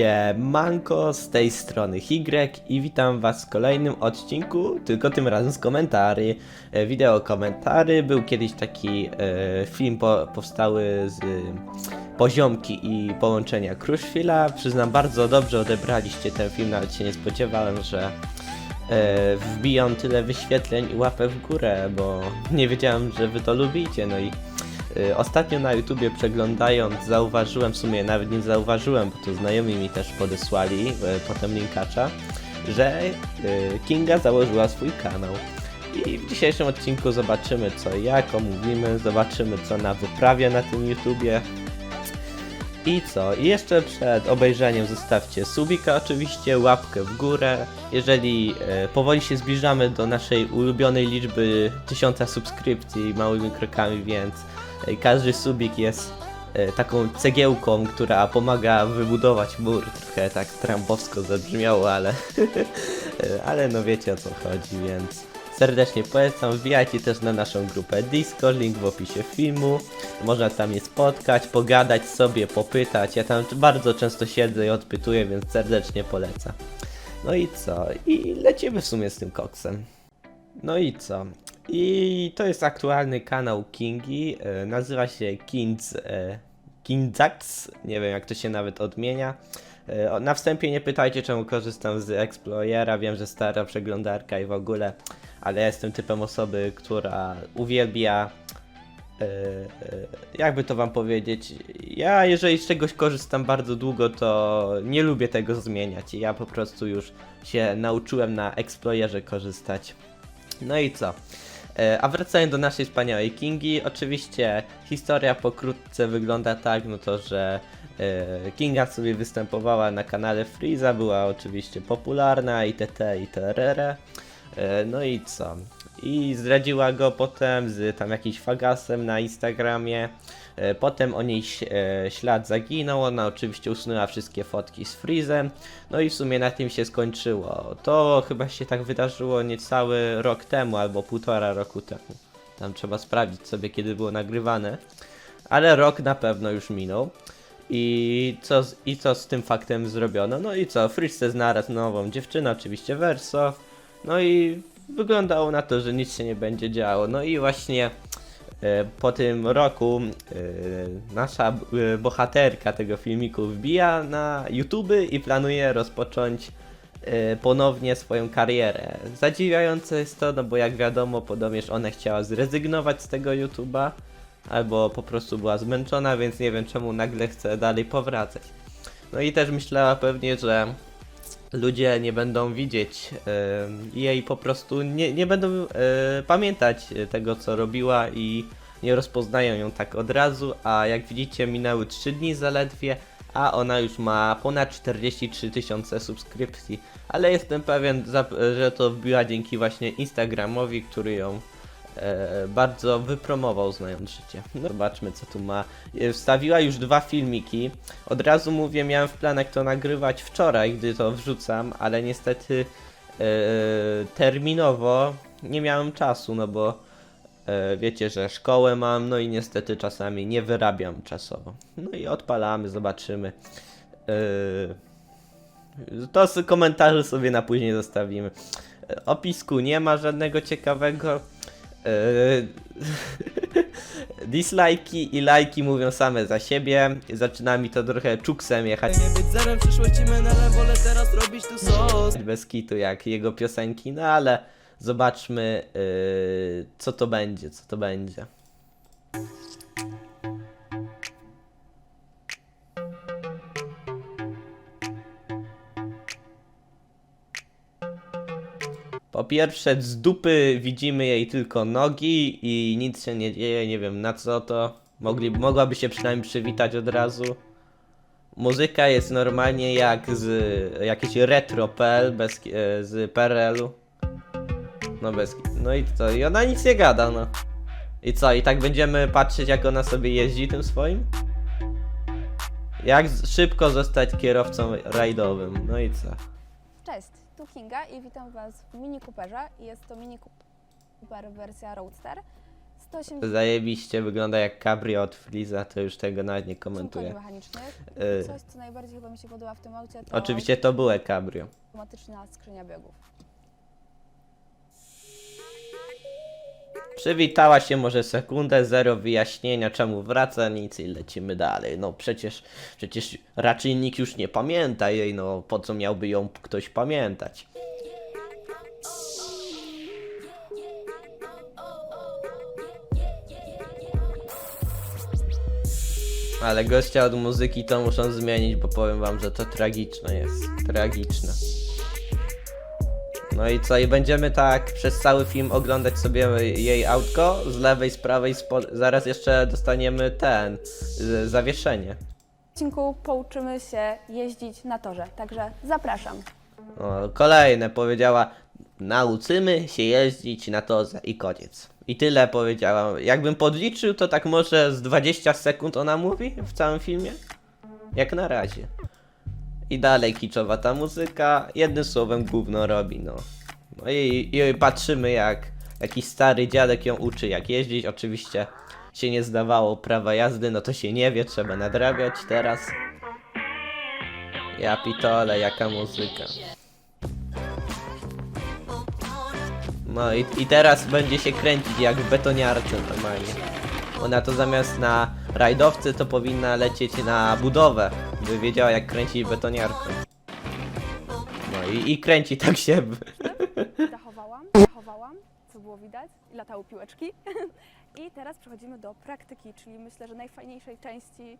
Siemanko, z tej strony Hygrek i witam was w kolejnym odcinku, tylko tym razem z komentarzy. E, Wideo komentary, był kiedyś taki e, film po, powstały z e, poziomki i połączenia Crushfilla. Przyznam, bardzo dobrze odebraliście ten film, nawet się nie spodziewałem, że e, wbiją tyle wyświetleń i łapę w górę, bo nie wiedziałem, że wy to lubicie, no i Y, Ostatnio na YouTubie przeglądając zauważyłem, w sumie nawet nie zauważyłem, bo to znajomi mi też podesłali, y, potem linkacza, że y, Kinga założyła swój kanał. I w dzisiejszym odcinku zobaczymy co i jak, omówimy, zobaczymy co na wyprawie na tym YouTubie. I co? I jeszcze przed obejrzeniem zostawcie subika oczywiście, łapkę w górę. Jeżeli e, powoli się zbliżamy do naszej ulubionej liczby 1000 subskrypcji małymi krokami, więc e, każdy subik jest e, taką cegiełką, która pomaga wybudować mur. Trochę tak trampowsko zabrzmiało, ale, e, ale no wiecie o co chodzi, więc serdecznie polecam. Wbijajcie też na naszą grupę Discord, link w opisie filmu. Można tam je spotkać, pogadać sobie, popytać. Ja tam bardzo często siedzę i odpytuję, więc serdecznie polecam. No i co? I lecimy w sumie z tym koksem. No i co? I to jest aktualny kanał Kingi. e, Nazywa się Kings. E, Kingzax. Nie wiem jak to się nawet odmienia. E, Na wstępie nie pytajcie czemu korzystam z Explorera. Wiem, że stara przeglądarka i w ogóle, ale ja jestem typem osoby, która uwielbia. e, e, Jakby to wam powiedzieć, ja jeżeli z czegoś korzystam bardzo długo, to nie lubię tego zmieniać. Ja po prostu już się nauczyłem na Explorerze korzystać. No i co? A wracając do naszej wspaniałej Kingi, oczywiście historia pokrótce wygląda tak, no to, że Kinga sobie występowała na kanale Freeza, była oczywiście popularna itt. itr. E, No i co? I zdradziła go potem z tam jakimś fagasem na Instagramie. E, Potem o niej e, ślad zaginął, ona oczywiście usunęła wszystkie fotki z Freezem. No i w sumie na tym się skończyło. To chyba się tak wydarzyło niecały rok temu, albo półtora roku temu. Tam trzeba sprawdzić sobie, kiedy było nagrywane. Ale rok na pewno już minął. I co, z- I co z tym faktem zrobiono? No i co? Freeze znalazł nową dziewczynę, oczywiście Verso. No i wyglądało na to, że nic się nie będzie działo. No i właśnie e, po tym roku e, nasza e, bohaterka tego filmiku wbija na YouTube i planuje rozpocząć e, ponownie swoją karierę. Zadziwiające jest to, no bo jak wiadomo, podobnież ona chciała zrezygnować z tego YouTube'a, albo po prostu była zmęczona, więc nie wiem czemu nagle chce dalej powracać. No i też myślała pewnie, że ludzie nie będą widzieć e, jej po prostu, nie, nie będą e, pamiętać tego co robiła i nie rozpoznają ją tak od razu, a jak widzicie minęły 3 dni zaledwie, a ona już ma ponad 43 tysiące subskrypcji, ale jestem pewien, że to wbiła dzięki właśnie Instagramowi, który ją e, bardzo wypromował znając życie. No, zobaczmy co tu ma. E, Wstawiła już dwa filmiki. Od razu mówię, miałem w planach to nagrywać wczoraj, gdy to wrzucam, ale niestety e, terminowo nie miałem czasu, no bo e, wiecie, że szkołę mam, no i niestety czasami nie wyrabiam czasowo. No i odpalamy, zobaczymy. E, to z komentarzy sobie na później zostawimy. E, Opisku nie ma żadnego ciekawego. Eee, Dislajki i lajki mówią same za siebie. Zaczyna mi to trochę czuksem jechać Nie być zerem, przyszłości menelem, wolę teraz robić tu sos bez kitu jak jego piosenki, no ale zobaczmy yy, co to będzie, co to będzie. Pierwsze, z dupy widzimy jej tylko nogi i nic się nie dzieje, nie wiem na co to. Mogli, mogłaby się przynajmniej przywitać od razu. Muzyka jest normalnie jak z jakiś retro.pl bez, e, z PRL-u. No bez No i co? I ona nic nie gada, no. I co? I tak będziemy patrzeć jak ona sobie jeździ tym swoim? Jak szybko zostać kierowcą rajdowym? No i co? Cześć, tu Kinga i witam Was w Mini Cooperze. Jest to Mini Cooper wersja Roadster. 180 Zajebiście wygląda jak cabrio od Freeza, to już tego nawet nie koni komentuję. mechanicznych. Y. Coś, co najbardziej chyba mi się podoba w tym aucie, to Oczywiście to było cabrio. automatyczna skrzynia biegów. Przywitała się może sekundę, zero wyjaśnienia czemu wraca, nic i lecimy dalej. No przecież, przecież raczej nikt już nie pamięta jej, no po co miałby ją ktoś pamiętać. Ale gościa od muzyki to muszą zmienić, bo powiem wam, że to tragiczne jest. Tragiczne. No i co, i będziemy tak przez cały film oglądać sobie jej autko z lewej, z prawej, z po... zaraz jeszcze dostaniemy ten, y, zawieszenie. W odcinku pouczymy się jeździć na torze, także zapraszam. O, kolejne powiedziała, nauczymy się jeździć na torze i koniec. I tyle powiedziała. Jakbym podliczył, to tak może z 20 sekund ona mówi w całym filmie? Jak na razie. I dalej kiczowa ta muzyka, jednym słowem gówno robi, no. No i, i patrzymy jak jakiś stary dziadek ją uczy jak jeździć, oczywiście się nie zdawało prawa jazdy, no to się nie wie, trzeba nadrabiać teraz. Ja pitole, jaka muzyka. No i, i teraz będzie się kręcić jak w betoniarce normalnie. Ona to zamiast na rajdowcy to powinna lecieć na budowę, by wiedziała jak kręcić betoniarką. No i, i kręci tak się. Zachowałam, zachowałam, co było widać, i latały piłeczki. I teraz przechodzimy do praktyki, czyli myślę, że najfajniejszej części,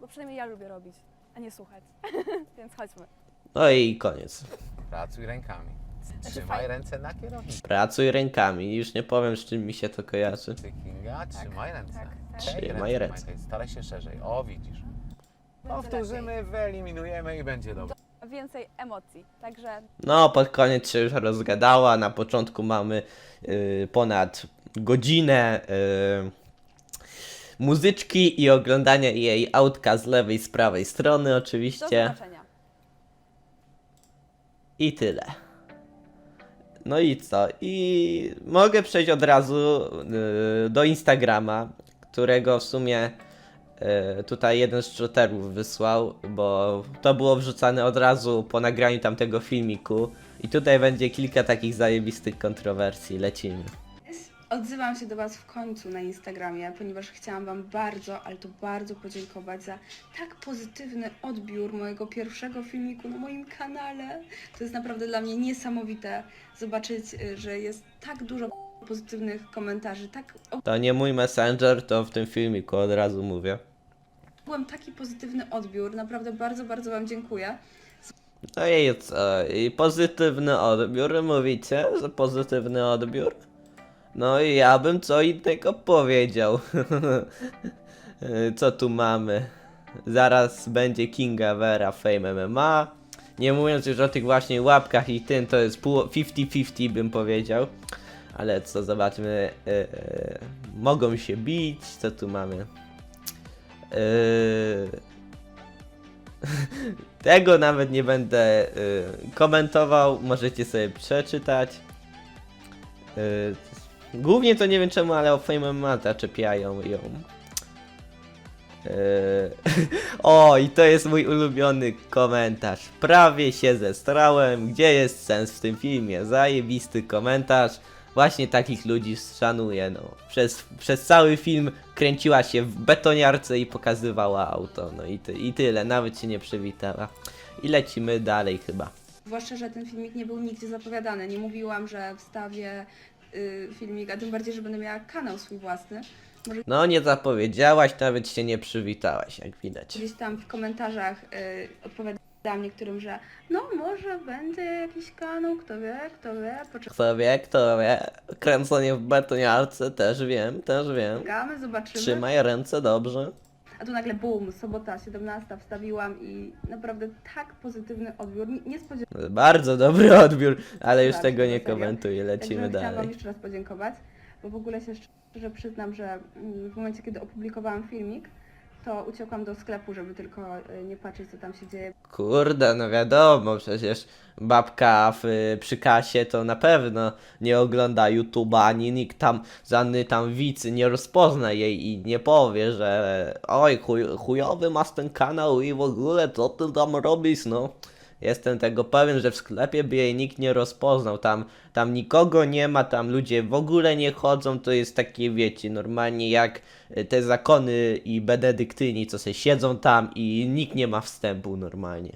bo przynajmniej ja lubię robić, a nie słuchać. Więc chodźmy. No i koniec. Pracuj rękami. Znaczy Trzymaj ręce na kierownicy. Pracuj rękami, już nie powiem z czym mi się to kojarzy. Kinga, trzymaj ręce. tak, tak. Tej Trzymaj ręce. Trzymaj, staraj się szerzej. O, widzisz. Będzie Powtórzymy, wyeliminujemy i będzie dobrze. Więcej emocji, także No, pod koniec się już rozgadała. Na początku mamy y, ponad godzinę y, muzyczki i oglądania jej autka z lewej, z prawej strony, do oczywiście. zobaczenia. I tyle. No i co? I mogę przejść od razu y, do Instagrama, którego w sumie y, tutaj jeden z shooterów wysłał, bo to było wrzucane od razu po nagraniu tamtego filmiku. I tutaj będzie kilka takich zajebistych kontrowersji. Lecimy. Odzywam się do Was w końcu na Instagramie, ponieważ chciałam Wam bardzo, ale to bardzo podziękować za tak pozytywny odbiór mojego pierwszego filmiku na moim kanale. To jest naprawdę dla mnie niesamowite zobaczyć, y, że jest tak dużo pozytywnych komentarzy, tak To nie mój messenger, to w tym filmiku od razu mówię. byłem taki pozytywny odbiór, naprawdę bardzo, bardzo Wam dziękuję. No i co? I pozytywny odbiór, mówicie, że pozytywny odbiór? No i ja bym co innego powiedział. co tu mamy? Zaraz będzie Kinga Vera Fame MMA. Nie mówiąc już o tych właśnie łapkach i tym, to jest pół 50-50 bym powiedział. Ale co, zobaczmy. e, e, mogą się bić, co tu mamy? E, tego nawet nie będę komentował, możecie sobie przeczytać. Głównie to nie wiem czemu, ale o Fame Mata czepiają ją. Y, o, i to jest mój ulubiony komentarz. Prawie się zestrałem. Gdzie jest sens w tym filmie? Zajebisty komentarz. Właśnie takich ludzi szanuję, no. Przez, przez cały film kręciła się w betoniarce i pokazywała auto, no i, ty, i tyle, nawet się nie przywitała. I lecimy dalej chyba. Zwłaszcza, że ten filmik nie był nigdzie zapowiadany. Nie mówiłam, że wstawię y, filmik, a tym bardziej, że będę miała kanał swój własny. No nie zapowiedziałaś, nawet się nie przywitałaś, jak widać. Gdzieś tam w komentarzach y, odpowiadałam niektórym, że no może będzie jakiś kanał, kto wie, kto wie, Kto wie, kto wie, kręcenie w betoniarce, też wiem, też wiem. poczekamy, zobaczymy. Trzymaj ręce dobrze. A tu nagle bum, sobota 17 wstawiłam i naprawdę tak pozytywny odbiór. Nie, nie spodziewałam Bardzo dobry odbiór, ale już Tak, tego nie serio. komentuję, lecimy chciałam Wam dalej. jeszcze raz podziękować, bo w ogóle się szczerze przyznam, że mm, w momencie, kiedy opublikowałam filmik, to uciekłam do sklepu, żeby tylko y, nie patrzeć, co tam się dzieje. Kurde, no wiadomo, przecież babka w, y, przy kasie to na pewno nie ogląda YouTube'a, ani nikt tam, żadny tam widz nie rozpozna jej i nie powie, że oj, chuj, chujowy masz ten kanał i w ogóle co ty tam robisz, no. Jestem tego pewien, że w sklepie by jej nikt nie rozpoznał, tam, tam nikogo nie ma, tam ludzie w ogóle nie chodzą, to jest takie, wiecie, normalnie jak y, te zakony i benedyktyni, co se siedzą tam i nikt nie ma wstępu normalnie.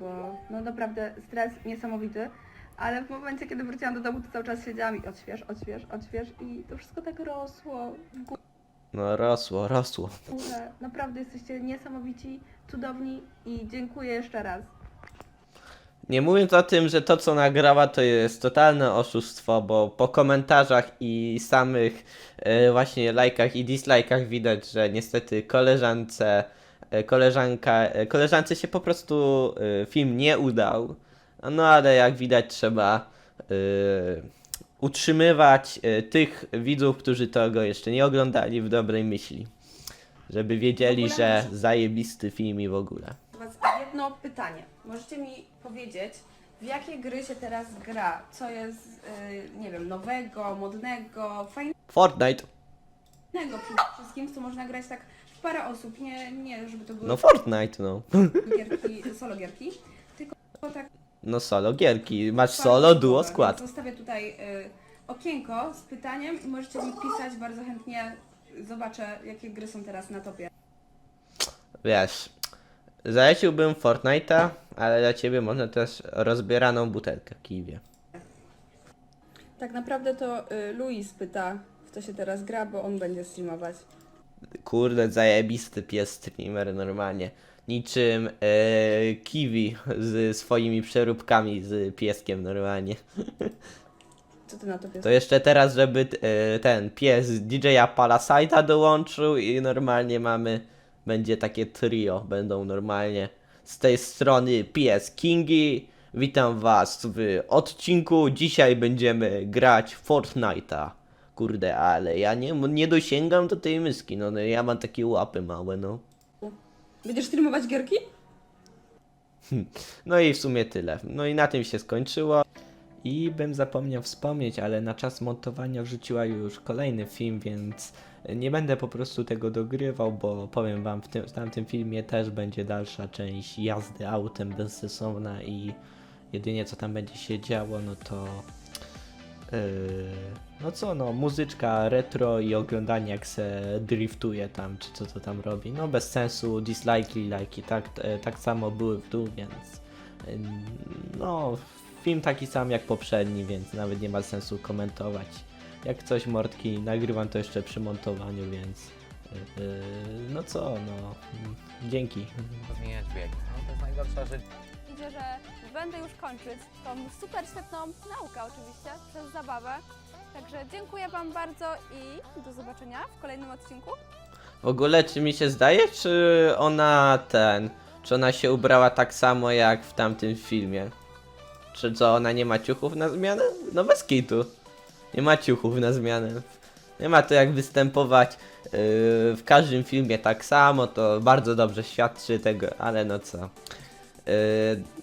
bo no naprawdę stres niesamowity, ale w momencie, kiedy wróciłam do domu, to cały czas siedziałam i odśwież, odśwież, odśwież i to wszystko tak rosło w No rosło, rosło. Naprawdę jesteście niesamowici, cudowni i dziękuję jeszcze raz. Nie mówiąc o tym, że to co nagrała to jest totalne oszustwo, bo po komentarzach i samych e, właśnie lajkach i dislajkach widać, że niestety koleżance, e, koleżanka, e, koleżance się po prostu e, film nie udał. No ale jak widać trzeba e, utrzymywać e, tych widzów, którzy tego jeszcze nie oglądali w dobrej myśli. Żeby wiedzieli, że zajebisty film i w ogóle. Jedno pytanie. Możecie mi powiedzieć, w jakie gry się teraz gra? Co jest, y, nie wiem, nowego, modnego, fajnego Fortnite. przede wszystkim, co można grać tak w parę osób, nie, nie żeby to były No Fortnite, no. gierki, solo gierki, tylko tak No solo gierki. Masz parę solo, duo, skład. Zostawię tutaj y, okienko z pytaniem i możecie mi pisać bardzo chętnie. Zobaczę, jakie gry są teraz na topie. Wiesz, zaleciłbym Fortnite'a, ale dla ciebie można też rozbieraną butelkę w Kiwie. Tak naprawdę to y, Luis pyta, w co się teraz gra, bo on będzie streamować. Kurde, zajebisty pies streamer normalnie. Niczym e, Kiwi z swoimi przeróbkami z pieskiem normalnie. Co ty na topie? To jeszcze teraz, żeby e, ten pies DJ-a Parasite'a dołączył i normalnie mamy, będzie takie trio, będą normalnie z tej strony pies Kingi. Witam was w odcinku, dzisiaj będziemy grać Fortnite'a. Kurde, ale ja nie, nie dosięgam do tej myski, no, no ja mam takie łapy małe, no. Będziesz streamować gierki? No i w sumie tyle. No i na tym się skończyło. I bym zapomniał wspomnieć, ale na czas montowania wrzuciła już kolejny film, więc nie będę po prostu tego dogrywał, bo powiem wam, w, tym, w tamtym filmie też będzie dalsza część jazdy autem bezsensowna i jedynie co tam będzie się działo, no to yy, no co, no muzyczka retro i oglądanie jak se driftuje tam, czy co to tam robi. No bez sensu, dislike'i, lajki, tak, e, tak samo były w dół, więc no film taki sam jak poprzedni, więc nawet nie ma sensu komentować. Jak coś mordki, nagrywam to jeszcze przy montowaniu, więc yy, no co, no dzięki. Zmieniać bieg. No to jest najgorsza rzecz. Widzę, że będę już kończyć tą super świetną naukę oczywiście przez zabawę. Także dziękuję Wam bardzo i do zobaczenia w kolejnym odcinku. W ogóle czy mi się zdaje, czy ona ten, czy ona się ubrała tak samo jak w tamtym filmie? Czy co, ona nie ma ciuchów na zmianę? No bez kitu. Nie ma ciuchów na zmianę. Nie ma to jak występować yy, w każdym filmie tak samo, to bardzo dobrze świadczy tego, ale no co. Yy,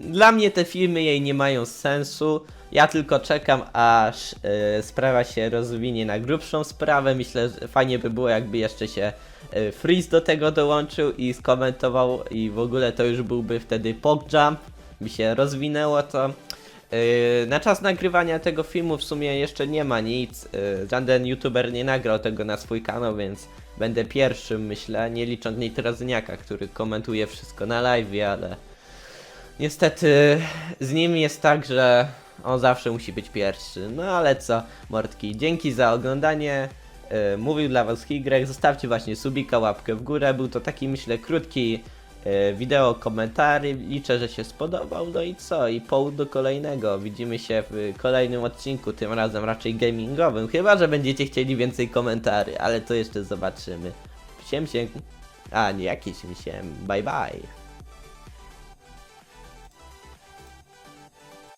dla mnie te filmy jej nie mają sensu. Ja tylko czekam, aż yy, sprawa się rozwinie na grubszą sprawę. Myślę, że fajnie by było, jakby jeszcze się yy, Freeze do tego dołączył i skomentował, i w ogóle to już byłby wtedy PogJump. By się rozwinęło to. Yy, na czas nagrywania tego filmu w sumie jeszcze nie ma nic. Yy, żaden youtuber nie nagrał tego na swój kanał, więc będę pierwszym, myślę, nie licząc Nitrozyniaka, który komentuje wszystko na live, ale niestety z nim jest tak, że on zawsze musi być pierwszy. No ale co, mordki, dzięki za oglądanie. Yy, mówił dla was Higrek, zostawcie właśnie subika, łapkę w górę. Był to taki, myślę, krótki wideo, komentary. Liczę, że się spodobał. No i co? I połód do kolejnego. Widzimy się w kolejnym odcinku, tym razem raczej gamingowym. Chyba, że będziecie chcieli więcej komentarzy, ale to jeszcze zobaczymy. Siem, siem. A, nie jakieś siem. Bye, bye.